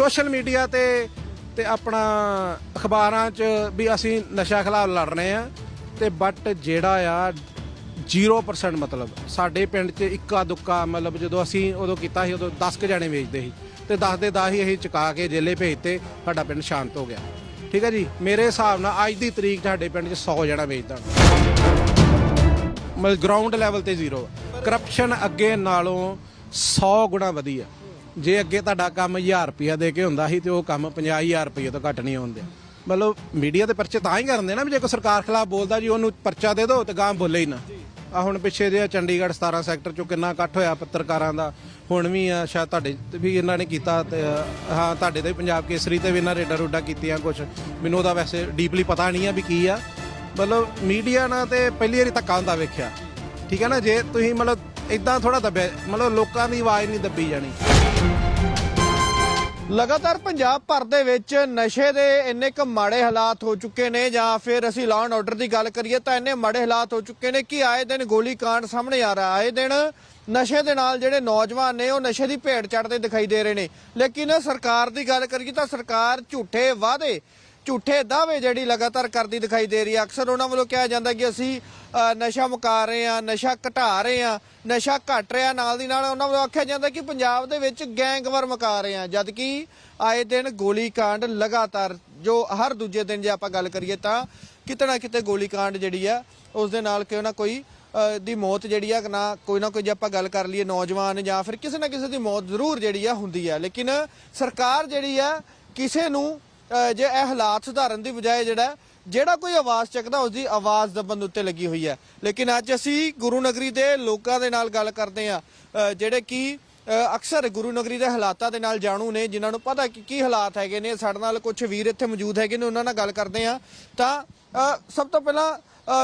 Social media ਤੇ ਤੇ ਆਪਣਾ ਅਖਬਾਰਾਂ 'ਚ ਵੀ ਅਸੀਂ ਨਸ਼ਾ ਖਿਲਾਫ ਲੜ ਰਹੇ ਆ ਤੇ ਬਟ ਜਿਹੜਾ ਆ 0% ਮਤਲਬ ਸਾਡੇ ਪਿੰਡ 'ਚ ਇੱਕਾ ਦੁੱਕਾ ਮਤਲਬ ਜਦੋਂ ਅਸੀਂ ਉਦੋਂ ਕੀਤਾ ਸੀ, ਉਦੋਂ 10 ਕ ਜਣੇ ਵੇਚਦੇ ਸੀ ਤੇ 10 ਦੇ 10 ਹੀ ਅਸੀਂ ਚੁਕਾ ਕੇ ਜੇਲੇ ਭੇਜਤੇ, ਸਾਡਾ ਪਿੰਡ ਸ਼ਾਂਤ ਹੋ ਗਿਆ। ਠੀਕ ਹੈ ਜੀ? ਮੇਰੇ ਹਿਸਾਬ ਨਾਲ ਅੱਜ ਦੀ ਤਰੀਕ ਸਾਡੇ ਪਿੰਡ 'ਚ 100 ਜਣਾ ਵੇਚਦਾ। ਮਤਲਬ ਗਰਾਊਂਡ ਲੈਵਲ ਤੇ ਜ਼ੀਰੋ ਕਰਪਸ਼ਨ ਅੱਗੇ ਨਾਲੋਂ 100 ਗੁਣਾ ਵਧੀਆ। ਜੇ ਅੱਗੇ ਤੁਹਾਡਾ ਕੰਮ 1000 ਰੁਪਿਆ ਦੇ ਕੇ ਹੁੰਦਾ ਸੀ ਤੇ ਉਹ ਕੰਮ 50000 ਰੁਪਏ ਤੋਂ ਘੱਟ ਨਹੀਂ ਹੁੰਦੇ। ਮਤਲਬ ਮੀਡੀਆ ਦੇ ਪਰਚੇ ਤਾਂ ਹੀ ਕਰਦੇ ਨਾ ਵੀ ਜੇ ਕੋਈ ਸਰਕਾਰ ਖਿਲਾਫ ਬੋਲਦਾ ਜੀ ਉਹਨੂੰ ਪਰਚਾ ਦੇ ਦਿਓ ਤੇ ਗਾਂ ਬੋਲੇ ਹੀ ਨਾ। ਆ ਹੁਣ ਪਿੱਛੇ ਜੇ ਚੰਡੀਗੜ੍ਹ 17 ਸੈਕਟਰ ਚੋਂ ਕਿੰਨਾ ਇਕੱਠ ਹੋਇਆ ਪੱਤਰਕਾਰਾਂ ਦਾ ਹੁਣ ਵੀ ਆ ਸ਼ਾਇਦ ਤੁਹਾਡੇ ਤੇ ਵੀ ਇਹਨਾਂ ਨੇ ਕੀਤਾ ਤੇ, ਅ, ਹਾਂ ਤੁਹਾਡੇ ਤੇ ਵੀ ਪੰਜਾਬ ਕੇਸਰੀ ਤੇ ਵੀ ਇਹਨਾਂ ਰੇਡਾ ਰੋਡਾ ਕੀਤੀਆਂ ਕੁਝ ਮੈਨੂੰ ਉਹਦਾ ਵੈਸੇ ਡੀਪਲੀ ਪਤਾ ਨਹੀਂ ਆ ਵੀ ਕੀ ਆ। ਮਤਲਬ ਮੀਡੀਆ ਨਾਲ ਤੇ ਪਹਿਲੀ ਵਾਰੀ ਧੱਕਾ ਹੁੰਦਾ ਵੇਖਿਆ। ਠੀਕ ਹੈ ਨਾ ਜੇ ਤੁਸੀਂ ਮਤਲਬ ਇਦਾਂ ਥੋੜਾ ਦੱਬਿਆ ਮਤਲਬ ਲੋਕਾਂ ਦੀ ਆਵਾਜ਼ ਨਹੀਂ ਦੱਬੀ ਜਾਣੀ। ਲਗਾਤਾਰ ਪੰਜਾਬ ਭਰ ਦੇ ਵਿੱਚ ਨਸ਼ੇ ਦੇ ਇੰਨੇ ਕੁ ਮਾੜੇ ਹਾਲਾਤ ਹੋ ਚੁੱਕੇ ਨੇ ਜਾਂ ਫਿਰ ਅਸੀਂ ਲਾਅ ਐਂਡ ਆਰਡਰ ਦੀ ਗੱਲ ਕਰੀਏ ਤਾਂ ਇੰਨੇ ਮਾੜੇ ਹਾਲਾਤ ਹੋ ਚੁੱਕੇ ਨੇ ਕਿ ਆਏ ਦਿਨ ਗੋਲੀ ਕਾਂਡ ਸਾਹਮਣੇ ਆ ਰਿਹਾ। ਆਏ ਦਿਨ ਨਸ਼ੇ ਦੇ ਨਾਲ ਜਿਹੜੇ ਨੌਜਵਾਨ ਨੇ ਉਹ ਨਸ਼ੇ ਦੀ ਭੇਟ ਚੜਦੇ ਦਿਖਾਈ ਦੇ ਰਹੇ ਨੇ। ਲੇਕਿਨ ਸਰਕਾਰ ਦੀ ਗੱਲ ਕਰੀਏ ਤਾਂ ਸਰਕਾਰ ਝੂਠੇ ਵਾਅਦੇ ਝੂਠੇ ਦਾਅਵੇ ਜਿਹੜੀ ਲਗਾਤਾਰ ਕਰਦੀ ਦਿਖਾਈ ਦੇ ਰਹੀ ਹੈ ਅਕਸਰ ਉਹਨਾਂ ਵੱਲੋਂ ਕਿਹਾ ਜਾਂਦਾ ਕਿ ਅਸੀਂ ਨਸ਼ਾ ਮੁਕਾ ਰਹੇ ਆ ਨਸ਼ਾ ਘਟਾ ਰਹੇ ਆ ਨਸ਼ਾ ਘਟ ਰਿਹਾ ਨਾਲ ਦੀ ਨਾਲ ਉਹਨਾਂ ਵੱਲੋਂ ਆਖਿਆ ਜਾਂਦਾ ਕਿ ਪੰਜਾਬ ਦੇ ਵਿੱਚ ਗੈਂਗਵਾਰ ਮੁਕਾ ਰਹੇ ਆ ਜਦ ਕਿ ਆਏ ਦਿਨ ਗੋਲੀकांड ਲਗਾਤਾਰ ਜੋ ਹਰ ਦੂਜੇ ਦਿਨ ਜੇ ਆਪਾਂ ਗੱਲ ਕਰੀਏ ਤਾਂ ਕਿਤੇ ਨਾ ਕਿਤੇ ਗੋਲੀकांड ਜਿਹੜੀ ਆ, ਉਸ ਦੇ ਨਾਲ ਕਿਉਂ ਨਾ ਕੋਈ ਦੀ ਮੌਤ ਜਿਹੜੀ ਆ, ਨਾ ਕੋਈ ਨਾ ਕੋਈ ਜੇ ਆਪਾਂ ਗੱਲ ਕਰ ਲਈਏ ਨੌਜਵਾਨ ਜਾਂ ਫਿਰ ਕਿਸੇ ਨਾ ਕਿਸੇ ਦੀ ਮੌਤ ਜ਼ਰੂਰ ਜਿਹੜੀ ਆ ਹੁੰਦੀ ਆ। ਲੇਕਿਨ ਸਰਕਾਰ ਜਿਹੜੀ ਆ, ਕਿਸੇ ਨੂੰ ਜੇ ਇਹ ਹਾਲਾਤ ਸੁਧਾਰਨ ਦੀ ਬਜਾਏ ਜਿਹੜਾ ਜਿਹੜਾ ਕੋਈ ਆਵਾਜ਼ ਚੱਕਦਾ ਉਸ ਦੀ ਆਵਾਜ਼ ਦਬਨ ਉੱਤੇ ਲੱਗੀ ਹੋਈ ਹੈ। ਲੇਕਿਨ ਅੱਜ ਅਸੀਂ ਗੁਰੂ ਨਗਰੀ ਦੇ ਲੋਕਾਂ ਦੇ ਨਾਲ ਗੱਲ ਕਰਦੇ ਹਾਂ ਜਿਹੜੇ ਕਿ ਅਕਸਰ ਗੁਰੂ ਨਗਰੀ ਦੇ ਹਾਲਾਤਾਂ ਦੇ ਨਾਲ ਜਾਣੂ ਨੇ, ਜਿਨ੍ਹਾਂ ਨੂੰ ਪਤਾ ਕਿ ਕੀ ਹਾਲਾਤ ਹੈਗੇ ਨੇ। ਸਾਡੇ ਨਾਲ ਕੁਝ ਵੀਰ ਇੱਥੇ ਮੌਜੂਦ ਹੈਗੇ ਨੇ, ਉਹਨਾਂ ਨਾਲ ਗੱਲ ਕਰਦੇ ਆ ਤਾਂ ਸਭ ਤੋਂ ਪਹਿਲਾਂ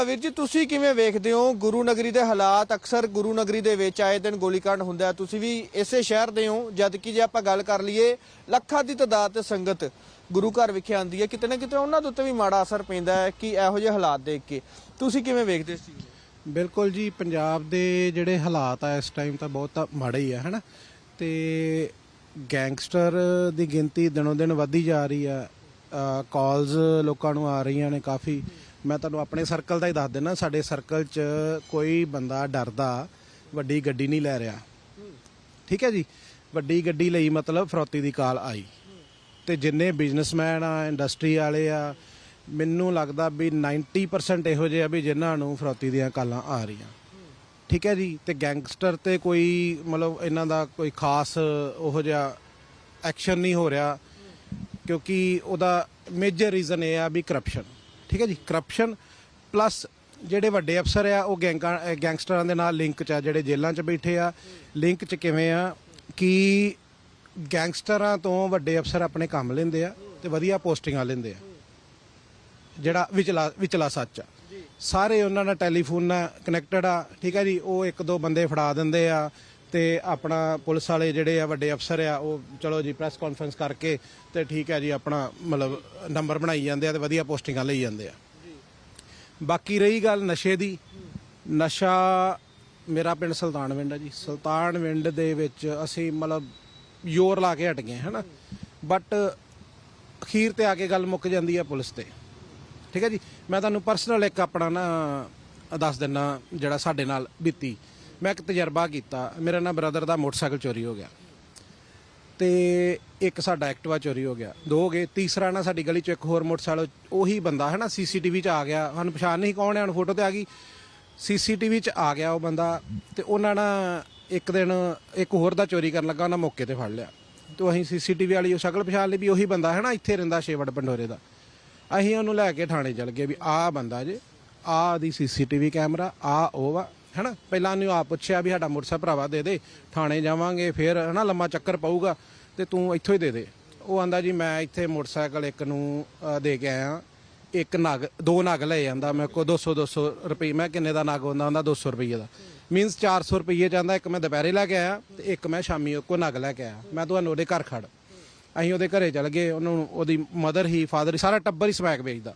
ਵੀਰ ਜੀ, ਤੁਸੀਂ ਕਿਵੇਂ ਵੇਖਦੇ ਹੋ? ਗੁਰੂ ਨਗਰੀ ਦੇ ਹਾਲਾਤ ਅਕਸਰ ਗੁਰੂ ਨਗਰੀ ਦੇ ਵਿੱਚ ਆਏ ਦਿਨ ਗੋਲੀकांड ਹੁੰਦਾ ਤੁਸੀਂ ਵੀ ਇਸੇ ਸ਼ਹਿਰ ਦੇ ਹੋ ਜਦ ਕਿ ਜੇ ਆਪਾਂ ਗੱਲ ਕਰ ਲਈਏ ਲੱਖਾਂ ਦੀ ਤਾਦਾਦ ਤੇ ਸੰਗਤ ਗੁਰੂ ਘਰ ਵਿਖੇ ਆਉਂਦੀ ਹੈ, ਕਿਤੇ ਨਾ ਕਿਤੇ ਉਹਨਾਂ ਦੇ ਉੱਤੇ ਵੀ ਮਾੜਾ ਅਸਰ ਪੈਂਦਾ ਹੈ ਕਿ ਇਹੋ ਜਿਹੇ ਹਾਲਾਤ ਦੇਖ ਕੇ। ਤੁਸੀਂ ਕਿਵੇਂ ਵੇਖਦੇ ਇਸ ਚੀਜ਼ ਨੂੰ? ਬਿਲਕੁਲ ਜੀ, ਪੰਜਾਬ ਦੇ ਜਿਹੜੇ ਹਾਲਾਤ ਆ, ਇਸ ਟਾਈਮ ਤਾਂ ਬਹੁਤ ਮਾੜੇ ਹੀ ਆ, ਹਨਾ? ਤੇ ਗੈਂਗਸਟਰ ਦੀ ਗਿਣਤੀ ਦਿਨੋਂ ਦਿਨ ਵੱਧਦੀ ਜਾ ਰਹੀ ਆ। ਕਾਲਸ ਲੋਕਾਂ ਨੂੰ ਆ ਰਹੀਆਂ ਨੇ ਕਾਫੀ। ਮੈਂ ਤੁਹਾਨੂੰ ਆਪਣੇ ਸਰਕਲ ਦਾ ਹੀ ਦੱਸ ਦਿੰਦਾ, ਸਾਡੇ ਸਰਕਲ 'ਚ ਕੋਈ ਬੰਦਾ ਡਰਦਾ, ਵੱਡੀ ਗੱਡੀ ਨਹੀਂ ਲੈ ਰਿਹਾ। ਠੀਕ ਹੈ ਜੀ? ਵੱਡੀ ਗੱਡੀ ਲਈ ਮਤਲਬ ਫਰੋਤੀ ਦੀ ਕਾਲ ਆਈ। ਤੇ ਜਿੰਨੇ ਬਿਜ਼ਨਸਮੈਨ ਆ ਇੰਡਸਟਰੀ ਵਾਲੇ ਆ, ਮੈਨੂੰ ਲੱਗਦਾ ਵੀ 90% ਇਹੋ ਜਿਹੇ ਆ ਵੀ ਜਿਨ੍ਹਾਂ ਨੂੰ ਫਰੋਤੀ ਦੀਆਂ ਕਾਲਾਂ ਆ ਰਹੀਆਂ। ਠੀਕ ਹੈ ਜੀ? ਤੇ ਗੈਂਗਸਟਰ ਤੇ ਕੋਈ ਮਤਲਬ ਇਹਨਾਂ ਦਾ ਕੋਈ ਖਾਸ ਉਹੋ ਜਿਹਾ ਐਕਸ਼ਨ ਨਹੀਂ ਹੋ ਰਿਹਾ, ਕਿਉਂਕਿ ਉਹਦਾ ਮੇਜਰ ਰੀਜ਼ਨ ਇਹ ਆ ਵੀ ਕਰਪਸ਼ਨ ਠੀਕ ਹੈ ਜੀ ਕਰਪਸ਼ਨ ਪਲੱਸ ਜਿਹੜੇ ਵੱਡੇ ਅਫਸਰ ਆ ਉਹ ਗੈਂਗਾਂ ਗੈਂਗਸਟਰਾਂ ਦੇ ਨਾਲ ਲਿੰਕ ਚ ਆ ਜਿਹੜੇ ਜੇਲ੍ਹਾਂ 'ਚ ਬੈਠੇ ਆ। ਲਿੰਕ 'ਚ ਕਿਵੇਂ ਆ ਕਿ ਗੈਂਗਸਟਰਾਂ ਤੋਂ ਵੱਡੇ ਅਫਸਰ ਆਪਣੇ ਕੰਮ ਲੈਂਦੇ ਆ ਤੇ ਵਧੀਆ ਪੋਸਟਿੰਗਾਂ ਲੈਂਦੇ ਆ ਜਿਹੜਾ ਵਿਚਲਾ ਵਿਚਲਾ ਸੱਚ ਆ। ਸਾਰੇ ਉਹਨਾਂ ਨਾਲ ਟੈਲੀਫੋਨ ਨਾਲ ਕਨੈਕਟਡ ਆ ਠੀਕ ਹੈ ਜੀ ਉਹ ਇੱਕ ਦੋ ਬੰਦੇ ਫੜਾ ਦਿੰਦੇ ਆ ਤੇ ਆਪਣਾ ਪੁਲਿਸ ਵਾਲੇ ਜਿਹੜੇ ਆ, ਵੱਡੇ ਅਫਸਰ ਆ, ਉਹ ਚਲੋ ਜੀ ਪ੍ਰੈਸ ਕਾਨਫਰੰਸ ਕਰਕੇ ਤੇ ਠੀਕ ਹੈ ਜੀ, ਆਪਣਾ ਮਤਲਬ ਨੰਬਰ ਬਣਾਈ ਜਾਂਦੇ ਆ ਤੇ ਵਧੀਆ ਪੋਸਟਿੰਗਾਂ ਲਈ ਜਾਂਦੇ ਆ। ਬਾਕੀ ਰਹੀ ਗੱਲ ਨਸ਼ੇ ਦੀ। ਨਸ਼ਾ ਮੇਰਾ ਪਿੰਡ ਸੁਲਤਾਨਵਿੰਡ ਆ ਜੀ। ਸੁਲਤਾਨਵਿੰਡ ਦੇ ਵਿੱਚ ਅਸੀਂ ਮਤਲਬ ਜ਼ੋਰ ਲਾ ਕੇ ਹਟ ਗਏ, ਹਨਾ? ਬਟ ਅਖੀਰ ਤੇ ਆ ਕੇ ਗੱਲ ਮੁੱਕ ਜਾਂਦੀ ਆ ਪੁਲਿਸ ਤੇ। ਠੀਕ ਹੈ ਜੀ? ਮੈਂ ਤੁਹਾਨੂੰ ਪਰਸਨਲ ਇੱਕ ਆਪਣਾ ਨਾ ਦੱਸ ਦਿੰਨਾ ਜਿਹੜਾ ਸਾਡੇ ਨਾਲ ਬੀਤੀ। ਮੈਂ ਇੱਕ ਤਜਰਬਾ ਕੀਤਾ। ਮੇਰਾ ਨਾ ਬ੍ਰਦਰ ਦਾ ਮੋਟਰਸਾਈਕਲ ਚੋਰੀ ਹੋ ਗਿਆ। ਤੇ ਇੱਕ ਸਾਡਾ ਐਕਟਿਵਾ ਚੋਰੀ ਹੋ ਗਿਆ। ਦੋ ਹੋ ਗਏ। ਤੀਸਰਾ ਨਾ ਸਾਡੀ ਗਲੀ 'ਚ ਇੱਕ ਹੋਰ ਮੋਟਰਸਾਈਕਲ, ਉਹੀ ਬੰਦਾ ਹੈ ਨਾ, ਸੀਸੀਟੀਵੀ 'ਚ ਆ ਗਿਆ। ਸਾਨੂੰ ਪਛਾਣ ਨਹੀਂ ਕੌਣ ਹੈ, ਹੁਣ ਫੋਟੋ ਤੇ ਆ ਗਈ। ਸੀਸੀਟੀਵੀ 'ਚ ਆ ਗਿਆ ਉਹ ਬੰਦਾ ਤੇ ਉਹਨਾਂ ਨਾ ਇੱਕ ਦਿਨ ਇੱਕ ਹੋਰ ਦਾ ਚੋਰੀ ਕਰਨ ਲੱਗਾ, ਉਹਨਾਂ ਮੌਕੇ ਤੇ ਫੜ ਲਿਆ। ਤੇ ਅਸੀਂ ਸੀਸੀਟੀਵੀ ਵਾਲੀ ਉਹ ਸ਼ਕਲ ਪਛਾਣ ਲਈ ਵੀ ਉਹੀ ਬੰਦਾ ਹੈ ਨਾ, ਇੱਥੇ ਰਹਿੰਦਾ ਛੇਵੜ ਪੰਡੋਰੇ ਦਾ। ਅਸੀਂ ਉਹਨੂੰ ਲੈ ਕੇ ਥਾਣੇ ਚਲ ਗਏ ਵੀ ਆਹ ਬੰਦਾ ਜੇ, ਆਹ ਦੀ ਸੀਸੀਟੀਵੀ ਕੈਮਰਾ ਆ ਉਹ ਵਾ ਹੈਨਾ? ਪਹਿਲਾਂ ਉਹਨੂੰ ਆਪ ਪੁੱਛਿਆ ਵੀ ਸਾਡਾ ਮੋਟਰਸਾਈਕਲ ਭਰਾਵਾ ਦੇ ਦੇ ਥਾਣੇ ਜਾਵਾਂਗੇ ਫਿਰ ਹਨਾ ਲੰਮਾ ਚੱਕਰ ਪਊਗਾ ਤੇ ਤੂੰ ਇੱਥੋਂ ਹੀ ਦੇ ਦੇ। ਉਹ ਆਂਦਾ ਜੀ ਮੈਂ ਇੱਥੇ ਮੋਟਰਸਾਈਕਲ ਇੱਕ ਨੂੰ ਅ, ਦੇ ਕੇ ਆਇਆ। ਇੱਕ ਨਗ ਦੋ ਨਗ ਲੈ ਜਾਂਦਾ ਮੇਰੇ ਕੋ 200 200 ਰੁਪਏ। ਮੈਂ ਕਿੰਨੇ ਦਾ ਨਗ ਹੁੰਦਾ ਹੁੰਦਾ 200 ਰੁਪਏ ਦਾ। ਮੀਨਸ 400 ਰੁਪਏ ਜਾਂਦਾ ਇੱਕ ਮੈਂ ਦੁਪਹਿਰੇ ਲੈ ਕੇ ਆਇਆ ਤੇ ਇੱਕ ਮੈਂ ਸ਼ਾਮੀ ਉਹ ਕੋ ਨਗ ਲੈ ਕੇ ਆਇਆ। ਮੈਂ ਤੁਹਾਨੂੰ ਉਹਦੇ ਘਰ ਖੜ। ਅਸੀਂ ਉਹਦੇ ਘਰੇ ਚਲ ਗਏ ਉਹਨੂੰ ਉਹਦੀ ਮਦਰ ਹੀ ਫਾਦਰ ਹੀ ਸਾਰਾ ਟੱਬਰ ਹੀ ਸਮੈਕ ਵੇਚਦਾ।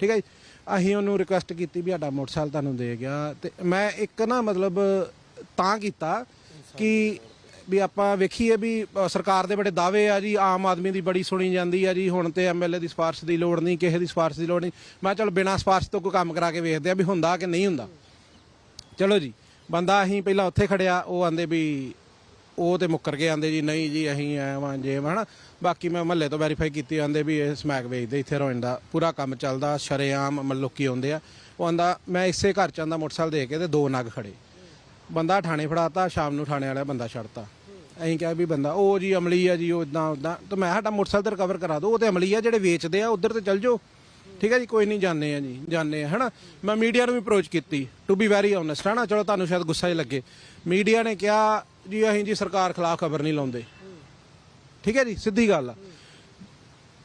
ਠੀਕ ਹੈ ਜੀ? ਅਸੀਂ ਉਹਨੂੰ ਰਿਕੁਐਸਟ ਕੀਤੀ ਵੀ ਸਾਡਾ ਮੋਟਰਸਾਈਕਲ ਤੁਹਾਨੂੰ ਦੇ ਗਿਆ ਤੇ ਮੈਂ ਇੱਕ ਨਾ ਮਤਲਬ ਤਾਂ ਕੀਤਾ ਕਿ ਵੀ ਆਪਾਂ ਵੇਖੀਏ ਵੀ ਅ, ਸਰਕਾਰ ਦੇ ਬੜੇ ਦਾਅਵੇ ਆ ਜੀ ਆਮ ਆਦਮੀ ਦੀ ਬੜੀ ਸੁਣੀ ਜਾਂਦੀ ਆ ਜੀ ਹੁਣ ਤੇ ਐਮਐਲਏ ਦੀ ਸਿਫਾਰਿਸ਼ ਦੀ ਲੋੜ ਨਹੀਂ ਕਿਸੇ ਦੀ ਸਿਫਾਰਿਸ਼ ਦੀ ਲੋੜ ਨਹੀਂ। ਮੈਂ ਕਿਹਾ ਚਲ ਬਿਨਾਂ ਸਿਫਾਰਿਸ਼ ਤੋਂ ਕੋਈ ਕੰਮ ਕਰਾ ਕੇ ਵੇਖਦੇ ਆ ਵੀ ਹੁੰਦਾ ਕਿ ਨਹੀਂ ਹੁੰਦਾ। ਚਲੋ ਜੀ ਬੰਦਾ ਅਸੀਂ ਪਹਿਲਾਂ ਉੱਥੇ ਖੜਿਆ ਉਹ ਆਂਦੇ ਵੀ ਉਹ ਤੇ ਮੁੱਕਰ ਕੇ ਆਂਦੇ ਜੀ ਨਹੀਂ ਜੀ ਅਸੀਂ ਐ ਵਾਂ ਜੇ ਵਾਂ ਹਨਾ। ਬਾਕੀ ਮੈਂ ਮਹੱਲੇ ਤੋਂ ਵੈਰੀਫਾਈ ਕੀਤੀ ਆਂਦੇ ਵੀ ਇਹ ਸਮੈਕ ਵੇਚਦੇ, ਇੱਥੇ ਰੋਇਨ ਦਾ ਪੂਰਾ ਕੰਮ ਚੱਲਦਾ, ਸ਼ਰੇਆਮ ਮਤਲਬ ਲੋਕੀ ਆਉਂਦੇ ਆ। ਉਹ ਆਂਦਾ, ਮੈਂ ਇਸੇ ਘਰ ਚ ਆਂਦਾ, ਮੋਟਰਸਾਈਕਲ ਦੇ ਕੇ ਤੇ ਦੋ ਨਗ ਖੜੇ। ਬੰਦਾ ਥਾਣੇ ਫੜਾਤਾ, ਸ਼ਾਮ ਨੂੰ ਥਾਣੇ ਵਾਲਾ ਬੰਦਾ ਛੱਡਤਾ। ਅਸੀਂ ਕਿਹਾ ਵੀ ਬੰਦਾ, ਉਹ ਜੀ ਅਮਲੀ ਆ ਜੀ, ਉਹ ਇਦਾਂ ਉਦਾਂ ਤੇ ਮੈਂ ਸਾਡਾ ਮੋਟਰਸਾਈਕਲ ਤੇ ਰਿਕਵਰ ਕਰਾ ਦਿਓ ਉਹ ਤੇ ਅਮਲੀ ਆ, ਜਿਹੜੇ ਵੇਚਦੇ ਆ, ਉਧਰ ਤੇ ਚੱਲ ਜਾਓ। ਠੀਕ ਹੈ ਜੀ, ਕੋਈ ਨਹੀਂ ਜਾਣਦੇ ਆ ਜੀ ਜਾਣਦੇ ਆ, ਹਨਾ? ਮੈਂ ਮੀਡੀਆ ਨੂੰ ਵੀ ਅਪਰੋਚ ਕੀਤੀ ਟੂ ਬੀ ਵੈਰੀ ਓਨੈਸਟ ਹਨਾ? ਚਲੋ, ਤੁਹਾਨੂੰ ਸ਼ਾਇਦ ਗੁੱਸਾ ਹੀ ਲੱਗੇ। ਮੀਡੀਆ ਨੇ ਕਿਹਾ, ਜੀ ਅਸੀਂ ਜੀ ਸਰਕਾਰ ਖਿਲਾਫ ਖਬਰ ਨਹੀਂ ਲਾਉਂਦੇ। ਠੀਕ ਹੈ ਜੀ, ਸਿੱਧੀ ਗੱਲ ਆ।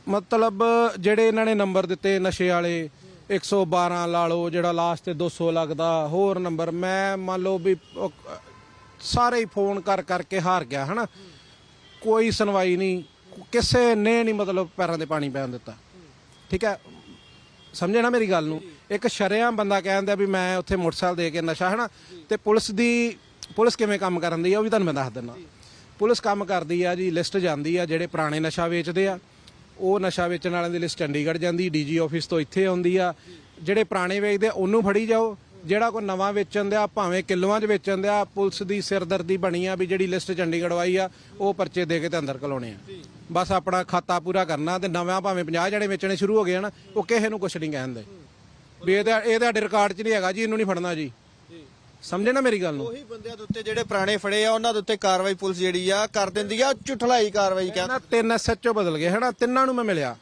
ਮਤਲਬ ਜਿਹੜੇ ਇਹਨਾਂ ਨੇ ਨੰਬਰ ਦਿੱਤੇ ਨਸ਼ੇ ਵਾਲੇ 112 ਲਾ ਲਓ ਜਿਹੜਾ ਲਾਸਟ ਤੇ 200 ਲੱਗਦਾ, ਹੋਰ ਨੰਬਰ, ਮੈਂ ਮੰਨ ਲਓ ਵੀ ਸਾਰੇ ਹੀ ਫੋਨ ਕਰ ਕਰਕੇ ਹਾਰ ਗਿਆ, ਹਨਾ? ਕੋਈ ਸੁਣਵਾਈ ਨਹੀਂ, ਕਿਸੇ ਨੇ ਨਹੀਂ ਮਤਲਬ ਪੈਰਾਂ ਤੇ ਪਾਣੀ ਪੈਣ ਦਿੱਤਾ। ਠੀਕ ਹੈ? ਸਮਝੇ ਨਾ ਮੇਰੀ ਗੱਲ ਨੂੰ? ਇੱਕ ਸ਼ਰੇਆਮ ਬੰਦਾ ਕਹਿੰਦਾ ਵੀ ਮੈਂ ਉੱਥੇ ਮੋਟਰਸਾਈਕਲ ਦੇ ਕੇ ਨਸ਼ਾ, ਹਨਾ? ਤੇ ਪੁਲਿਸ ਦੀ, ਪੁਲਿਸ ਕਿਵੇਂ ਕੰਮ ਕਰਨ ਦੀ ਆ, ਉਹ ਵੀ ਤੁਹਾਨੂੰ ਮੈਂ ਦੱਸ ਦਿੰਦਾ। ਪੁਲਿਸ ਕੰਮ ਕਰਦੀ ਆ ਜੀ ਲਿਸਟ ਜਾਂਦੀ ਆ ਜਿਹੜੇ ਪੁਰਾਣੇ ਨਸ਼ਾ ਵੇਚਦੇ ਆ ਉਹ ਨਸ਼ਾ ਵੇਚਣ ਵਾਲਿਆਂ ਦੀ ਲਿਸਟ ਚੰਡੀਗੜ੍ਹ ਜਾਂਦੀ ਡੀਜੀ ਆਫਿਸ ਤੋਂ ਇੱਥੇ ਆਉਂਦੀ ਆ। ਜਿਹੜੇ ਪੁਰਾਣੇ ਵੇਚਦੇ ਆ, ਉਹਨੂੰ ਫੜੀ ਜਾਓ। ਜਿਹੜਾ ਕੋਈ ਨਵਾਂ ਵੇਚਣ ਦਿਆ ਭਾਵੇਂ ਕਿਲੋਆਂ 'ਚ ਵੇਚਣ ਦਿਆ ਪੁਲਿਸ ਦੀ ਸਿਰਦਰਦੀ ਬਣੀ ਆ ਵੀ ਜਿਹੜੀ ਲਿਸਟ ਚੰਡੀਗੜ੍ਹ ਆਈ ਆ ਉਹ ਪਰਚੇ ਦੇ ਕੇ ਤੇ ਅੰਦਰ ਕਲਾਉਣੇ ਆ। ਬਸ ਆਪਣਾ ਖਾਤਾ ਪੂਰਾ ਕਰਨਾ ਤੇ ਨਵਾਂ ਭਾਵੇਂ 50 ਜਣੇ ਵੇਚਣੇ ਸ਼ੁਰੂ ਹੋ ਗਏ ਹਨ ਉਹ ਕਿਸੇ ਨੂੰ ਕੁਛ ਨਹੀਂ ਕਹਿੰਦੇ ਵੀ ਇਹਦਾ ਇਹ ਤੁਹਾਡੇ ਰਿਕਾਰਡ 'ਚ ਨਹੀਂ ਹੈਗਾ ਜੀ ਇਹਨੂੰ ਨਹੀਂ ਫੜਨਾ ਜੀ। ਸਮਝੇ ਨਾ ਮੇਰੀ ਗੱਲ ਨੂੰ? ਉਹੀ ਬੰਦਿਆਂ ਦੇ ਉੱਤੇ ਜਿਹੜੇ ਪੁਰਾਣੇ ਫੜੇ ਆ ਉਹਨਾਂ ਦੇ ਉੱਤੇ ਕਾਰਵਾਈ ਪੁਲਿਸ ਜਿਹੜੀ ਆ ਕਰ ਦਿੰਦੀ ਆ ਝੁਠਲਾਈ ਕਾਰਵਾਈ ਕਹਿੰਦਾ ਨਾ ਤਿੰਨ ਐਸਐਚਓ ਬਦਲ ਗਏ ਹਨਾ? ਤਿੰਨਾਂ ਨੂੰ ਮੈਂ ਮਿਲਿਆ।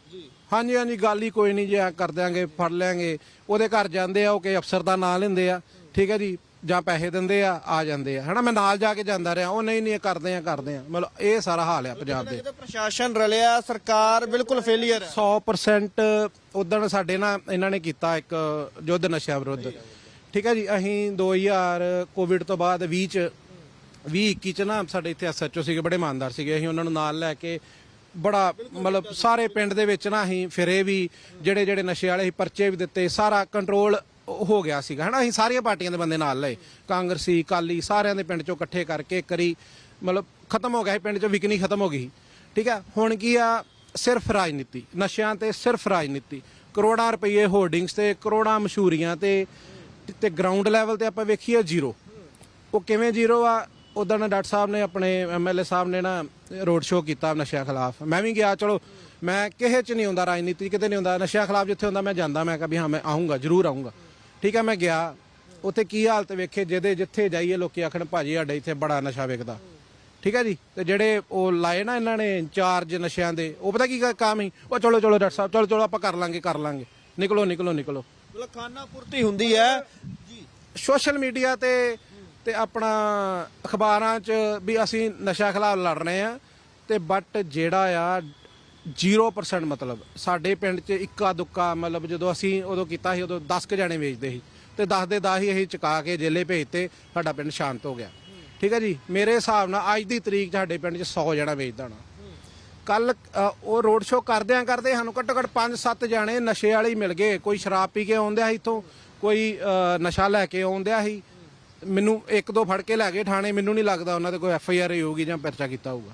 ਹਾਂਜੀ ਹਾਂਜੀ ਗੱਲ ਹੀ ਕੋਈ ਨਹੀਂ ਜੀ ਐਂ ਕਰ ਦਿਆਂਗੇ ਫੜ ਲਿਆਂਗੇ। ਉਹਦੇ ਘਰ ਜਾਂਦੇ ਆ ਉਹ ਕਿ ਅਫਸਰ ਦਾ ਨਾਂ ਲੈਂਦੇ ਆ। ਠੀਕ ਹੈ ਜੀ? ਜਾਂ ਪੈਸੇ ਦਿੰਦੇ ਆ ਆ ਜਾਂਦੇ ਆ। ਹਨਾ? ਮੈਂ ਨਾਲ ਜਾ ਕੇ ਜਾਂਦਾ ਰਿਹਾ। ਉਹ ਨਹੀਂ ਨਹੀਂ ਇਹ ਕਰਦੇ ਆ ਕਰਦੇ ਆ। ਮਤਲਬ ਇਹ ਸਾਰਾ ਹਾਲ ਆ ਪੰਜਾਬ ਦੇ। ਪ੍ਰਸ਼ਾਸਨ ਰਲਿਆ ਸਰਕਾਰ ਬਿਲਕੁਲ ਫੇਲੀਅਰ ਹੈ 100% ਉਦਣ ਸਾਡੇ ਨਾਲ ਇਹਨਾਂ ਨੇ ਕੀਤਾ ਇੱਕ ਯੁੱਧ ਨਸ਼ਾ ਵਿਰੁੱਧ। ਠੀਕ ਹੈ ਜੀ, ਅਸੀਂ 2000 ਕੋਵਿਡ ਤੋਂ ਬਾਅਦ 20 ਚ 20 21 ਚ ਨਾ ਸਾਡੇ ਇੱਥੇ ਐਸਐਚਓ ਸੀਗੇ, ਬੜੇ ਇਮਾਨਦਾਰ ਸੀਗੇ। ਅਸੀਂ ਉਹਨਾਂ ਨੂੰ ਨਾਲ ਲੈ ਕੇ ਬੜਾ ਮਤਲਬ ਸਾਰੇ ਪਿੰਡ ਦੇ ਵਿੱਚ ਨਾ ਅਸੀਂ ਫਿਰੇ ਵੀ ਜਿਹੜੇ ਜਿਹੜੇ ਨਸ਼ੇ ਵਾਲੇ ਸੀ ਪਰਚੇ ਵੀ ਦਿੱਤੇ, ਸਾਰਾ ਕੰਟਰੋਲ ਹੋ ਗਿਆ ਸੀਗਾ, ਹਨਾ? ਅਸੀਂ ਸਾਰੀਆਂ ਪਾਰਟੀਆਂ ਦੇ ਬੰਦੇ ਨਾਲ ਲਏ। ਕਾਂਗਰਸੀ ਕਾਲੀ ਸਾਰਿਆਂ ਦੇ ਪਿੰਡ ਚੋਂ ਇਕੱਠੇ ਕਰਕੇ ਕਰੀ ਮਤਲਬ ਖਤਮ ਹੋ ਗਿਆ ਸੀ, ਪਿੰਡ ਚੋਂ ਵਿਕਨੀ ਖਤਮ ਹੋ ਗਈ ਸੀ। ਠੀਕ ਹੈ, ਹੁਣ ਕੀ ਆ, ਸਿਰਫ ਰਾਜਨੀਤੀ, ਨਸ਼ਿਆਂ ਤੇ ਸਿਰਫ ਰਾਜਨੀਤੀ। ਕਰੋੜਾਂ ਰੁਪਏ ਹੋਰਡਿੰਗਸ ਤੇ, ਕਰੋੜਾਂ ਮਸ਼ਹੂਰੀਆਂ ਤੇ ਤੇ ਗਰਾਊਂਡ ਲੈਵਲ ਤੇ ਆਪਾਂ ਵੇਖੀਏ ਜ਼ੀਰੋ ਉਹ ਕਿਵੇਂ ਜ਼ੀਰੋ ਆ ਉਦੋਂ ਡਾਕਟਰ ਸਾਹਿਬ ਨੇ ਆਪਣੇ ਐਮਐਲਏ ਸਾਹਿਬ ਨੇ ਨਾ ਰੋਡ ਸ਼ੋਅ ਕੀਤਾ ਨਸ਼ਿਆਂ ਖਿਲਾਫ। ਮੈਂ ਵੀ ਗਿਆ, ਚਲੋ, ਮੈਂ ਕਿਸੇ ਚ ਨਹੀਂ ਹੁੰਦਾ, ਰਾਜਨੀਤੀ ਕਿਤੇ ਨਹੀਂ ਹੁੰਦਾ, ਨਸ਼ਿਆਂ ਖਿਲਾਫ ਜਿੱਥੇ ਹੁੰਦਾ ਮੈਂ ਜਾਂਦਾ, ਮੈਂ ਕਿਹਾ ਵੀ ਹਾਂ, ਮੈਂ ਆਉਂਗਾ ਜ਼ਰੂਰ ਆਉਂਗਾ ਠੀਕ ਹੈ ਮੈਂ ਗਿਆ, ਉੱਥੇ ਕੀ ਹਾਲਤ ਵੇਖੇ, ਜਿਹਦੇ ਜਿੱਥੇ ਜਾਈਏ, ਲੋਕੀ ਆਖਣ, ਭਾਜੀ, ਸਾਡੇ ਇੱਥੇ ਬੜਾ ਨਸ਼ਾ ਵਿਕਦਾ ਠੀਕ ਹੈ ਜੀ? ਤੇ ਜਿਹੜੇ ਉਹ ਲਾਏ ਨਾ ਇਹਨਾਂ ਨੇ ਇੰਚਾਰਜ ਨਸ਼ਿਆਂ ਦੇ, ਉਹ ਪਤਾ ਕੀ ਕੰਮ ਹੀ ਉਹ ਚਲੋ ਚਲੋ, ਡਾਕਟਰ ਸਾਹਿਬ, ਚਲੋ ਚਲੋ, ਆਪਾਂ ਕਰ ਲਾਂਗੇ ਕਰ ਲਾਂਗੇ। ਨਿਕਲੋ ਨਿਕਲੋ ਨਿਕਲੋ। ਮਤਲਬ ਖਾਨਾ ਪੂਰਤੀ ਹੁੰਦੀ ਹੈ। ਜੀ। ਸੋਸ਼ਲ ਮੀਡੀਆ ਤੇ ਤੇ ਆਪਣਾ ਅਖਬਾਰਾਂ 'ਚ ਵੀ ਅਸੀਂ ਨਸ਼ਾ ਖਿਲਾਫ ਲੜ ਰਹੇ ਆ ਤੇ ਬਟ ਜਿਹੜਾ ਆ 0% ਮਤਲਬ ਸਾਡੇ ਪਿੰਡ 'ਚ ਇੱਕਾ ਦੁੱਕਾ ਮਤਲਬ ਜਦੋਂ ਅਸੀਂ ਉਦੋਂ ਕੀਤਾ ਸੀ ਉਦੋਂ 10 ਕ ਜਾਣੇ ਵੇਚਦੇ ਸੀ। ਤੇ 10 ਦੇ 10 ਹੀ ਅਸੀਂ ਚੁਕਾ ਕੇ ਜੇਲੇ ਭੇਜਤੇ ਸਾਡਾ ਪਿੰਡ ਸ਼ਾਂਤ ਹੋ ਗਿਆ। ਠੀਕ ਹੈ ਜੀ? ਮੇਰੇ ਹਿਸਾਬ ਨਾਲ ਅੱਜ ਦੀ ਤਰੀਕ 'ਚ ਸਾਡੇ ਪਿੰਡ 'ਚ 100 ਜਣਾ ਵੇਚਦਾ ਹੋਣਾ। ਕੱਲ ਉਹ ਰੋਡ ਸ਼ੋਅ ਕਰਦਿਆਂ ਕਰਦੇ ਸਾਨੂੰ ਘੱਟੋ ਘੱਟ 5-7 ਜਾਣੇ ਨਸ਼ੇ ਵਾਲੇ ਹੀ ਮਿਲ ਗਏ। ਕੋਈ ਸ਼ਰਾਬ ਪੀ ਕੇ ਆਉਂਦਿਆ ਸੀ ਇੱਥੋਂ ਕੋਈ ਨਸ਼ਾ ਲੈ ਕੇ ਆਉਂਦਿਆ ਸੀ। ਮੈਨੂੰ ਇੱਕ ਦੋ ਫੜ ਕੇ ਲੈ ਗਏ ਥਾਣੇ ਮੈਨੂੰ ਨਹੀਂ ਲੱਗਦਾ ਉਹਨਾਂ ਤੇ ਕੋਈ ਐਫ ਆਈ ਆਰ ਹੋਊਗੀ ਜਾਂ ਪਰਚਾ ਕੀਤਾ ਹੋਊਗਾ।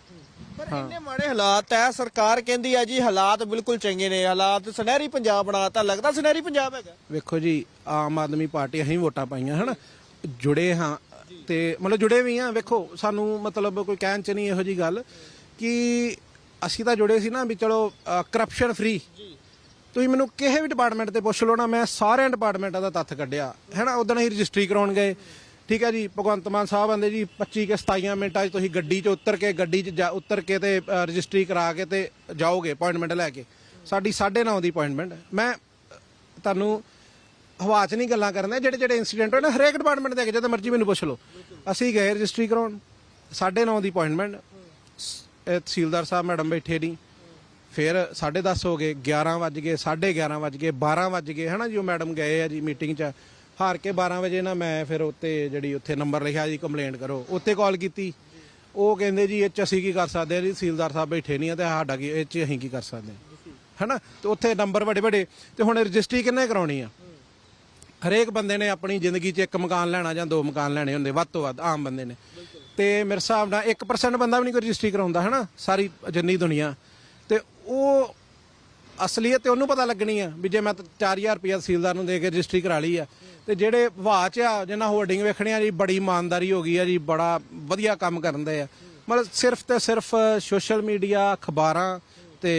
ਪਰ ਇੰਨੇ ਮਾੜੇ ਹਾਲਾਤ ਹੈ ਸਰਕਾਰ ਕਹਿੰਦੀ ਹੈ ਜੀ ਹਾਲਾਤ ਬਿਲਕੁਲ ਚੰਗੇ ਨੇ ਹਾਲਾਤ ਸੁਨਹਿਰੀ ਪੰਜਾਬ ਬਣਾਤਾ ਲੱਗਦਾ ਸੁਨਹਿਰੀ ਪੰਜਾਬ ਹੈਗਾ। ਵੇਖੋ ਜੀ ਆਮ ਆਦਮੀ ਪਾਰਟੀ ਅਸੀਂ ਵੋਟਾਂ ਪਾਈਆਂ ਹਨ? ਜੁੜੇ ਹਾਂ ਤੇ ਮਤਲਬ ਜੁੜੇ ਵੀ ਹਾਂ ਵੇਖੋ ਸਾਨੂੰ ਮਤਲਬ ਕੋਈ ਕਹਿਣ ਚ ਨਹੀਂ ਇਹੋ ਜੀ ਗੱਲ ਕਿ ਅਸੀਂ ਤਾਂ ਜੁੜੇ ਸੀ ਨਾ ਵੀ ਚਲੋ ਕਰਪਸ਼ਨ ਫ੍ਰੀ ਤੁਸੀਂ ਮੈਨੂੰ ਕਿਸੇ ਵੀ ਡਿਪਾਰਟਮੈਂਟ ਤੇ ਪੁੱਛ ਲਓ ਨਾ ਮੈਂ ਸਾਰਿਆਂ ਡਿਪਾਰਟਮੈਂਟਾਂ ਦਾ ਤੱਥ ਕੱਢਿਆ। ਹੈਨਾ ਉਦੋਂ ਅਸੀਂ ਰਜਿਸਟਰੀ ਕਰਾਉਣ ਗਏ। ਠੀਕ ਹੈ ਜੀ ਭਗਵੰਤ ਮਾਨ ਸਾਹਿਬ ਆਂਦੇ ਜੀ 25 ਕੇ 27 ਮਿੰਟਾਂ 'ਚ ਤੁਸੀਂ ਗੱਡੀ 'ਚ ਉਤਰ ਕੇ ਗੱਡੀ 'ਚ ਉਤਰ ਕੇ ਤੇ ਰਜਿਸਟਰੀ ਕਰਾ ਕੇ ਤੇ ਜਾਓਗੇ ਅਪਾਇੰਟਮੈਂਟ ਲੈ ਕੇ। ਸਾਡੀ 9:30 ਦੀ ਅਪਾਇੰਟਮੈਂਟ ਮੈਂ ਤੁਹਾਨੂੰ ਹਵਾ 'ਚ ਨਹੀਂ ਗੱਲਾਂ ਕਰਨਾ ਜਿਹੜੇ ਜਿਹੜੇ ਇਨਸੀਡੈਂਟ ਹੋਏ ਨਾ ਹਰੇਕ ਡਿਪਾਰਟਮੈਂਟ ਦੇ ਅੱਗੇ ਜਦੋਂ ਮਰਜ਼ੀ ਮੈਨੂੰ ਪੁੱਛ ਲਓ। ਅਸੀਂ ਗਏ ਰਜਿਸਟਰੀ ਕਰਾਉਣ। 9:30 ਦੀ ਅਪਾਇੰਟਮੈਂਟ ਇਹ ਤਹਿਸੀਲਦਾਰ ਸਾਹਿਬ ਮੈਡਮ ਬੈਠੇ ਨਹੀਂ ਫਿਰ 10:30 ਹੋ ਗਏ 11 ਵੱਜ ਗਏ 11:30 ਵੱਜ ਗਏ 12 ਵੱਜ ਗਏ। ਹਨਾ ਜੀ, ਉਹ ਮੈਡਮ ਗਏ ਆ ਜੀ ਮੀਟਿੰਗ 'ਚ। ਹਾਰ ਕੇ 12 ਵਜੇ ਨਾ ਮੈਂ ਫਿਰ ਉੱਤੇ ਜਿਹੜੀ ਉੱਥੇ ਨੰਬਰ ਲਿਖਿਆ ਜੀ ਕੰਪਲੇਂਟ ਕਰੋ। ਉੱਤੇ ਕਾਲ ਕੀਤੀ। ਉਹ ਕਹਿੰਦੇ ਜੀ, ਇਹ 'ਚ ਅਸੀਂ ਕੀ ਕਰ ਸਕਦੇ ਆ ਜੀ? ਤਹਿਸੀਲਦਾਰ ਸਾਹਿਬ ਬੈਠੇ ਨਹੀਂ ਆ ਤੇ ਸਾਡਾ ਕੀ, ਇਹ 'ਚ ਅਸੀਂ ਕੀ ਕਰ ਸਕਦੇ ਹਾਂ ਹਨਾ? ਤੇ ਉੱਥੇ ਨੰਬਰ ਵੱਡੇ ਵੱਡੇ। ਤੇ ਹੁਣ ਰਜਿਸਟਰੀ ਕਿੰਨੇ ਕਰਾਉਣੀ ਆ? ਹਰੇਕ ਬੰਦੇ ਨੇ ਆਪਣੀ ਜ਼ਿੰਦਗੀ 'ਚ ਇੱਕ ਮਕਾਨ ਲੈਣਾ ਜਾਂ ਦੋ ਮਕਾਨ ਲੈਣੇ ਹੁੰਦੇ, ਵੱਧ ਤੋਂ ਵੱਧ ਆਮ ਬੰਦੇ ਨੇ। ਤੇ ਮੇਰੇ ਹਿਸਾਬ ਨਾਲ 1% ਬੰਦਾ ਵੀ ਨਹੀਂ ਕੋਈ ਰਜਿਸਟਰੀ ਕਰਾਉਂਦਾ ਹਨਾ? ਸਾਰੀ ਜਿੰਨੀ ਦੁਨੀਆ। ਤੇ ਉਹ ਅਸਲੀਅਤ ਤੇ ਉਹਨੂੰ ਪਤਾ ਲੱਗਣੀ ਆ ਵੀ ਜੇ ਮੈਂ ਤਾਂ 4000 ਰੁਪਇਆ ਤਹਿਸੀਲਦਾਰ ਨੂੰ ਦੇ ਕੇ ਰਜਿਸਟਰੀ ਕਰਾ ਲਈ ਆ ਤੇ ਜਿਹੜੇ ਵਾਹ ਚ ਆ ਜਿਹਨਾਂ ਹੋਰਡਿੰਗ ਵੇਖਣੇ ਆ ਜੀ ਬੜੀ ਇਮਾਨਦਾਰੀ ਹੋ ਗਈ ਆ ਜੀ ਬੜਾ ਵਧੀਆ ਕੰਮ ਕਰਦੇ ਆ। ਮਤਲਬ ਸਿਰਫ ਤੇ ਸਿਰਫ ਸੋਸ਼ਲ ਮੀਡੀਆ ਅਖਬਾਰਾਂ ਤੇ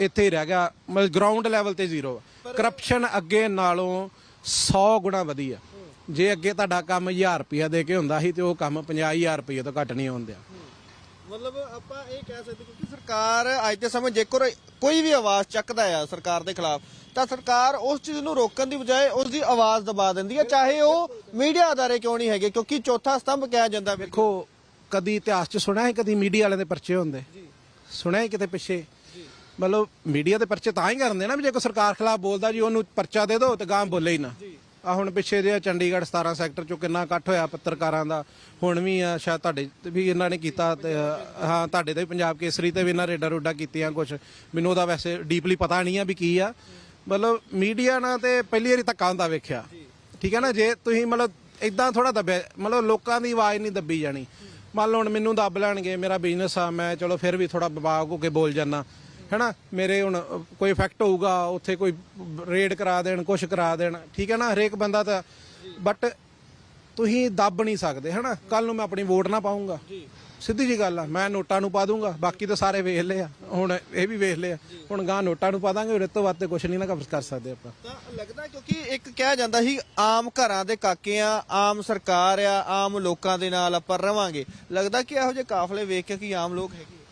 ਇੱਥੇ ਹੀ ਰਹਿ ਗਿਆ ਮਤਲਬ ਗਰਾਊਂਡ ਲੈਵਲ ਤੇ ਜ਼ੀਰੋ ਕਰਪਸ਼ਨ ਅੱਗੇ ਨਾਲੋਂ 100 ਗੁਣਾ ਵਧੀਆ। ਜੇ ਅੱਗੇ ਤੁਹਾਡਾ ਕੰਮ 1000 ਰੁਪਇਆ ਦੇ ਕੇ ਹੁੰਦਾ ਸੀ ਤੇ ਉਹ ਕੰਮ 50000 ਰੁਪਏ ਤੋਂ ਘੱਟ ਨਹੀਂ ਹੁੰਦਿਆ ਮਤਲਬ ਆਪਾਂ ਇਹ ਕਹਿ ਸਕਦੇ ਕਿਉਂਕਿ ਸਰਕਾਰ ਅੱਜ ਦੇ ਸਮੇਂ ਜੇਕਰ ਕੋਈ ਵੀ ਆਵਾਜ਼ ਚੱਕਦਾ ਆ ਸਰਕਾਰ ਦੇ ਖਿਲਾਫ ਤਾਂ ਸਰਕਾਰ ਉਸ ਚੀਜ਼ ਨੂੰ ਰੋਕਣ ਦੀ ਬਜਾਏ ਉਸ ਦੀ ਆਵਾਜ਼ ਦਬਾ ਦਿੰਦੀ ਹੈ ਚਾਹੇ ਉਹ ਮੀਡੀਆ ਅਦਾਰੇ ਕਿਉਂ ਨਹੀਂ ਹੈਗੇ ਕਿਉਂਕਿ ਚੌਥਾ ਸਤੰਭ ਕਿਹਾ ਜਾਂਦਾ ਵੇਖੋ ਕਦੀ ਇਤਿਹਾਸ 'ਚ ਸੁਣਿਆ ਹੈ ਕਦੀ ਮੀਡੀਆ ਵਾਲਿਆਂ ਦੇ ਪਰਚੇ ਹੁੰਦੇ? ਸੁਣਿਆ ਹੈ ਕਿਤੇ ਪਿੱਛੇ? ਮਤਲਬ ਮੀਡੀਆ ਦੇ ਪਰਚੇ ਤਾਂ ਹੀ ਕਰਦੇ ਨਾ ਵੀ ਜੇ ਕੋਈ ਸਰਕਾਰ ਖਿਲਾਫ ਬੋਲਦਾ ਜੀ ਉਹਨੂੰ ਪਰਚਾ ਦੇ ਦਿਓ ਤੇ ਗਾਂ ਬੋਲੇ ਹੀ ਨਾ। ਆ ਹੁਣ ਪਿੱਛੇ ਜੇ ਚੰਡੀਗੜ੍ਹ 17 ਸੈਕਟਰ 'ਚੋਂ ਕਿੰਨਾ ਇਕੱਠ ਹੋਇਆ ਪੱਤਰਕਾਰਾਂ ਦਾ ਹੁਣ ਵੀ ਆ ਸ਼ਾਇਦ ਤੁਹਾਡੇ ਤੇ ਵੀ ਇਹਨਾਂ ਨੇ ਕੀਤਾ ਤੇ, ਅ, ਹਾਂ ਤੁਹਾਡੇ ਤੇ ਵੀ ਪੰਜਾਬ ਕੇਸਰੀ ਤੇ ਵੀ ਇਹਨਾਂ ਰੇਡਾ ਰੋਡਾ ਕੀਤੀਆਂ ਕੁਝ ਮੈਨੂੰ ਉਹਦਾ ਵੈਸੇ ਡੀਪਲੀ ਪਤਾ ਨਹੀਂ ਆ ਵੀ ਕੀ ਆ। ਮਤਲਬ ਮੀਡੀਆ ਨਾਲ ਤੇ ਪਹਿਲੀ ਵਾਰੀ ਧੱਕਾ ਹੁੰਦਾ ਵੇਖਿਆ। ਠੀਕ ਹੈ ਨਾ? ਜੇ ਤੁਸੀਂ ਮਤਲਬ ਇਦਾਂ ਥੋੜਾ ਦੱਬਿਆ ਮਤਲਬ ਲੋਕਾਂ ਦੀ ਆਵਾਜ਼ ਨਹੀਂ ਦੱਬੀ ਜਾਣੀ। ਮੰਨ ਲਓ ਹੁਣ ਮੈਨੂੰ ਦੱਬ ਲੈਣਗੇ ਮੇਰਾ ਬਿਜ਼ਨਸ ਆ ਮੈਂ ਚਲੋ ਫਿਰ ਵੀ ਥੋੜਾ ਵਿਵਾਗ ਹੋ ਕੇ ਬੋਲ ਜਾਣਾ ਹੈਨਾ? ਮੇਰੇ ਹੁਣ ਕੋਈ ਇਫੈਕਟ ਹੋਊਗਾ ਉੱਥੇ ਕੋਈ ਰੇਡ ਕਰਾ ਦੇਣ ਕੁਝ ਕਰਾ ਦੇਣ ਠੀਕ ਹੈ ਨਾ? ਹਰੇਕ ਬੰਦਾ ਤਾਂ ਬਟ ਤੁਸੀਂ ਦੱਬ ਨਹੀਂ ਸਕਦੇ ਹੈਨਾ? ਕੱਲ ਨੂੰ ਮੈਂ ਆਪਣੀ ਵੋਟ ਨਾ ਪਾਉਂਗਾ ਸਿੱਧੀ ਜੀ ਗੱਲ ਆ ਮੈਂ ਨੋਟਾਂ ਨੂੰ ਪਾ ਦੂੰਗਾ ਬਾਕੀ ਤਾਂ ਸਾਰੇ ਵੇਖ ਲਏ ਆ। ਹੁਣ ਇਹ ਵੀ ਵੇਖ ਲਏ ਆ। ਹੁਣ ਗਾਂ ਨੋਟਾਂ ਨੂੰ ਪਾ ਦਾਂਗੇ ਇਸ ਤੋਂ ਵੱਧ ਤੇ ਕੁਝ ਨਹੀਂ ਨਾ ਕਰ ਕਰ ਸਕਦੇ ਆਪਾਂ। ਤਾਂ ਲੱਗਦਾ ਕਿਉਂਕਿ ਇੱਕ ਕਿਹਾ ਜਾਂਦਾ ਸੀ ਆਮ ਘਰਾਂ ਦੇ ਕਾਕੇ ਆ ਆਮ ਸਰਕਾਰ ਆ ਆਮ ਲੋਕਾਂ ਦੇ ਨਾਲ ਆਪਾਂ ਰਵਾਂਗੇ। ਲੱਗਦਾ ਕਿ ਇਹੋ ਜਿਹੇ ਕਾਫਲੇ ਵੇਖ ਕੇ ਕਿ ਆਮ ਲੋਕ ਹੈਗੇ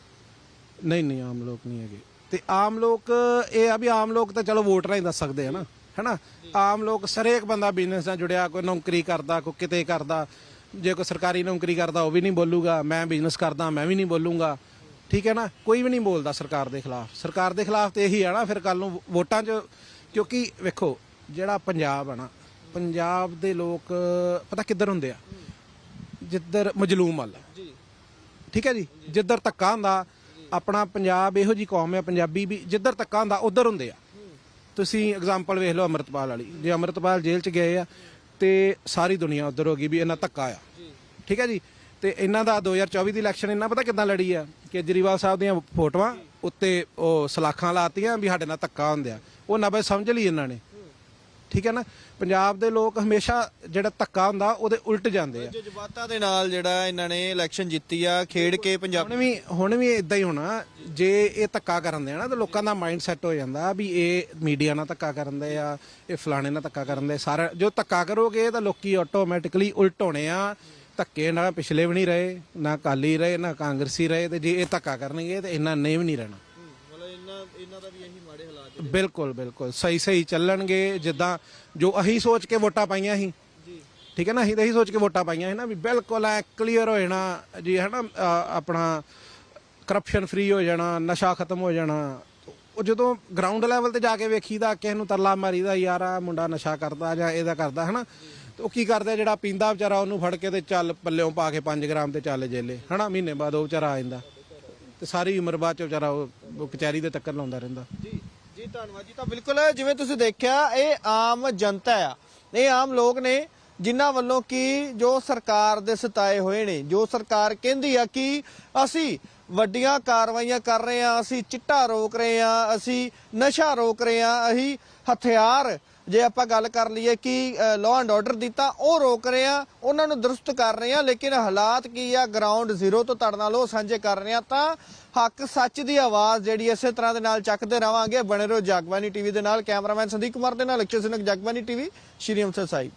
ਨਹੀਂ ਨਹੀਂ ਆਮ ਲੋਕ ਨਹੀਂ ਹੈਗੇ। ਤੇ ਆਮ ਲੋਕ ਇਹ ਆ ਵੀ ਆਮ ਲੋਕ ਤਾਂ ਚਲੋ ਵੋਟ ਰਾਹੀਂ ਦੱਸ ਸਕਦੇ ਆ ਨਾ ਹੈਨਾ? ਆਮ ਲੋਕ ਸਰੇਕ ਬੰਦਾ ਬਿਜ਼ਨਸ ਨਾਲ ਜੁੜਿਆ ਕੋਈ ਨੌਕਰੀ ਕਰਦਾ ਕੋਈ ਕਿਤੇ ਕਰਦਾ ਜੇ ਕੋਈ ਸਰਕਾਰੀ ਨੌਕਰੀ ਕਰਦਾ ਉਹ ਵੀ ਨਹੀਂ ਬੋਲੂਗਾ ਮੈਂ ਬਿਜ਼ਨਸ ਕਰਦਾ ਮੈਂ ਵੀ ਨਹੀਂ ਬੋਲੂੰਗਾ। ਠੀਕ ਹੈ ਨਾ? ਕੋਈ ਵੀ ਨਹੀਂ ਬੋਲਦਾ ਸਰਕਾਰ ਦੇ ਖਿਲਾਫ। ਸਰਕਾਰ ਦੇ ਖਿਲਾਫ ਤੇ ਇਹੀ ਆ ਨਾ ਫਿਰ ਕੱਲ ਨੂੰ ਵੋਟਾਂ 'ਚ ਕਿਉਂਕਿ ਵੇਖੋ ਜਿਹੜਾ ਪੰਜਾਬ ਆ ਨਾ ਪੰਜਾਬ ਦੇ ਲੋਕ ਪਤਾ ਕਿੱਧਰ ਹੁੰਦੇ ਆ? ਜਿੱਧਰ ਮਜਲੂਮ ਵੱਲ। ਠੀਕ ਹੈ ਜੀ? ਜਿੱਧਰ ਧੱਕਾ ਹੁੰਦਾ ਆਪਣਾ ਪੰਜਾਬ ਇਹੋ ਜੀ ਕੌਮ ਹੈ ਪੰਜਾਬੀ ਵੀ ਜਿੱਧਰ ਧੱਕਾ ਹੁੰਦਾ ਉਧਰ ਹੁੰਦੇ ਆ। ਤੁਸੀਂ ਐਗਜ਼ਾਮਪਲ ਵੇਖ ਲਓ ਅਮਰਤਪਾਲ ਵਾਲੀ। ਜੇ ਅਮਰਤਪਾਲ ਜੇਲ੍ਹ 'ਚ ਗਏ ਆ ਤੇ ਸਾਰੀ ਦੁਨੀਆ ਉਧਰ ਹੋ ਗਈ ਵੀ ਇਹਨਾਂ ਧੱਕਾ ਆ। ਠੀਕ ਹੈ ਜੀ? ਤੇ ਇਹਨਾਂ ਦਾ 2024 ਦੀ ਇਲੈਕਸ਼ਨ ਇਹਨਾਂ ਪਤਾ ਕਿੱਦਾਂ ਲੜੀ ਆ? ਕੇਜਰੀਵਾਲ ਸਾਹਿਬ ਦੀਆਂ ਫੋਟੋਆਂ ਉੱਤੇ ਉਹ ਸਲਾਖਾਂ ਲਾਤੀਆਂ ਵੀ ਸਾਡੇ ਨਾਲ ਧੱਕਾ ਹੁੰਦਿਆ। ਉਹ ਨਾ ਬਈ ਸਮਝ ਲਈ ਇਹਨਾਂ ਨੇ। ਠੀਕ ਹੈ ਨਾ? ਪੰਜਾਬ ਦੇ ਲੋਕ ਹਮੇਸ਼ਾ ਜਿਹੜਾ ਧੱਕਾ ਹੁੰਦਾ ਉਹਦੇ ਉਲਟ ਜਾਂਦੇ ਆ। ਜਜ਼ਬਾਤਾਂ ਦੇ ਨਾਲ ਜਿਹੜਾ ਇਹਨਾਂ ਨੇ ਇਲੈਕਸ਼ਨ ਜਿੱਤੀ ਆ ਖੇਡ ਕੇ ਪੰਜਾਬ ਹੁਣ ਵੀ ਹੁਣ ਵੀ ਇਦਾਂ ਹੀ ਹੋਣਾ। ਜੇ ਇਹ ਧੱਕਾ ਕਰਨ ਦੇ ਨਾ ਤਾਂ ਲੋਕਾਂ ਦਾ ਮਾਈਂਡ ਸੈੱਟ ਹੋ ਜਾਂਦਾ ਵੀ ਇਹ ਮੀਡੀਆ ਨਾਲ ਧੱਕਾ ਕਰਨ ਦੇ ਆ ਇਹ ਫਲਾਣੇ ਨਾਲ ਧੱਕਾ ਕਰਨ ਦੇ ਸਾਰਾ ਜੋ ਧੱਕਾ ਕਰੋਗੇ ਤਾਂ ਲੋਕੀ ਆਟੋਮੈਟਿਕਲੀ ਉਲਟ ਹੋਣੇ ਆ। ਧੱਕੇ ਨਾਲ ਪਿਛਲੇ ਵੀ ਨਹੀਂ ਰਹੇ ਨਾ ਕਾਲੀ ਰਹੇ ਨਾ ਕਾਂਗਰਸੀ ਰਹੇ ਤੇ ਜੇ ਇਹ ਧੱਕਾ ਕਰਨਗੇ ਤੇ ਇਹਨਾਂ ਨੇ ਵੀ ਨਹੀਂ ਰਹਿਣਾ। ਇਹਨਾਂ ਇਹਨਾਂ ਦਾ ਵੀ ਇਹੀ ਮਾੜੇ ਹਾਲਾਤ ਬਿਲਕੁਲ ਬਿਲਕੁਲ। ਸਹੀ ਸਹੀ ਚੱਲਣਗੇ ਜਿੱਦਾਂ ਜੋ ਅਹੀਂ ਸੋਚ ਕੇ ਵੋਟਾਂ ਪਾਈਆਂ ਸੀ। ਜੀ। ਠੀਕ ਹੈ ਨਾ? ਅਸੀਂ ਤਾਂ ਇਹੀ ਸੋਚ ਕੇ ਵੋਟਾਂ ਪਾਈਆਂ ਸੀ ਨਾ ਵੀ ਬਿਲਕੁਲ ਐ ਕਲੀਅਰ ਹੋ ਜਾਣਾ ਜੀ ਹੈ ਨਾ ਅ, ਆਪਣਾ ਕਰਪਸ਼ਨ ਫ੍ਰੀ ਹੋ ਜਾਣਾ ਨਸ਼ਾ ਖਤਮ ਹੋ ਜਾਣਾ। ਉਹ ਜਦੋਂ ਗਰਾਊਂਡ ਲੈਵਲ ਤੇ ਜਾ ਕੇ ਵੇਖੀਦਾ ਕਿਸੇ ਨੂੰ ਤਰਲਾ ਮਾਰੀਦਾ ਯਾਰ ਆ ਮੁੰਡਾ ਨਸ਼ਾ ਕਰਦਾ ਜਾਂ ਇਹਦਾ ਕਰਦਾ ਹੈ ਨਾ ਤੇ ਉਹ ਕੀ ਕਰਦਾ ਜਿਹੜਾ ਪੀਂਦਾ ਵਿਚਾਰਾ ਉਹਨੂੰ ਫੜ ਕੇ ਤੇ ਚੱਲ ਪੱਲਿਓਂ ਪਾ ਕੇ 5 ਗ੍ਰਾਮ ਤੇ ਚੱਲ ਜੇਲੇ ਹਨਾ? ਮਹੀਨੇ ਬਾਅਦ ਉਹ ਵਿਚਾਰਾ ਆ ਜਾਂਦਾ। ਤੇ ਸਾਰੀ ਉਮਰ ਬਾਅਦ ਚ ਵਿਚਾਰਾ ਉਹ ਕਚਹਿਰੀ ਦੇ ਟੱਕਰ ਲਾਉਂਦਾ ਰਹਿੰਦਾ। ਜੀ ਜੀ ਧੰਨਵਾਦ ਜੀ। ਤਾਂ ਬਿਲਕੁਲ ਜਿਵੇਂ ਤੁਸੀਂ ਦੇਖਿਆ, ਇਹ ਆਮ ਜਨਤਾ ਆ। ਇਹ ਆਮ ਲੋਕ ਨੇ ਜਿਨ੍ਹਾਂ ਵੱਲੋਂ ਕਿ ਜੋ ਸਰਕਾਰ ਦੇ ਸਤਾਏ ਹੋਏ ਨੇ, ਜੋ ਸਰਕਾਰ ਕਹਿੰਦੀ ਆ ਕਿ ਅਸੀਂ ਵੱਡੀਆਂ ਕਾਰਵਾਈਆਂ ਕਰ ਰਹੇ ਆ, ਅਸੀਂ ਚਿੱਟਾ ਰੋਕ ਰਹੇ ਆ, ਅਸੀਂ ਨਸ਼ਾ ਰੋਕ ਰਹੇ ਆ, ਅਸੀਂ ਹਥਿਆਰ ਜੇ ਆਪਾਂ ਗੱਲ ਕਰ ਲਈਏ ਕਿ ਲਾਅ ਐਂਡ ਆਰਡਰ ਦੀ ਤਾਂ ਉਹ ਰੋਕ ਰਹੇ ਆ, ਉਹਨਾਂ ਨੂੰ ਦਰੁਸਤ ਕਰ ਰਹੇ ਆ, ਲੇਕਿਨ ਹਾਲਾਤ ਕੀ ਆ ਗਰਾਊਂਡ ਜ਼ੀਰੋ ਤੋਂ ਤੁਹਾਡੇ ਨਾਲ ਉਹ ਸਾਂਝੇ ਕਰ ਰਹੇ ਆ, ਤਾਂ ਹੱਕ ਸੱਚ ਦੀ ਆਵਾਜ਼ ਜਿਹੜੀ ਇਸੇ ਤਰ੍ਹਾਂ ਦੇ ਨਾਲ ਚੱਕਦੇ ਰਵਾਂਗੇ। ਬਣੇ ਰਹੋ ਜਗਬਾਨੀ ਟੀਵੀ ਦੇ ਨਾਲ, ਕੈਮਰਾਮੈਨ ਸੰਦੀਪ ਕੁਮਾਰ ਦੇ ਨਾਲ, ਅਕਸ਼ੇ ਸਿੰਘ ਜਗਬਾਨੀ ਟੀਵੀ, ਸ਼੍ਰੀ ਅੰਮ੍ਰਿਤਸਰ ਸਾਹਿਬ।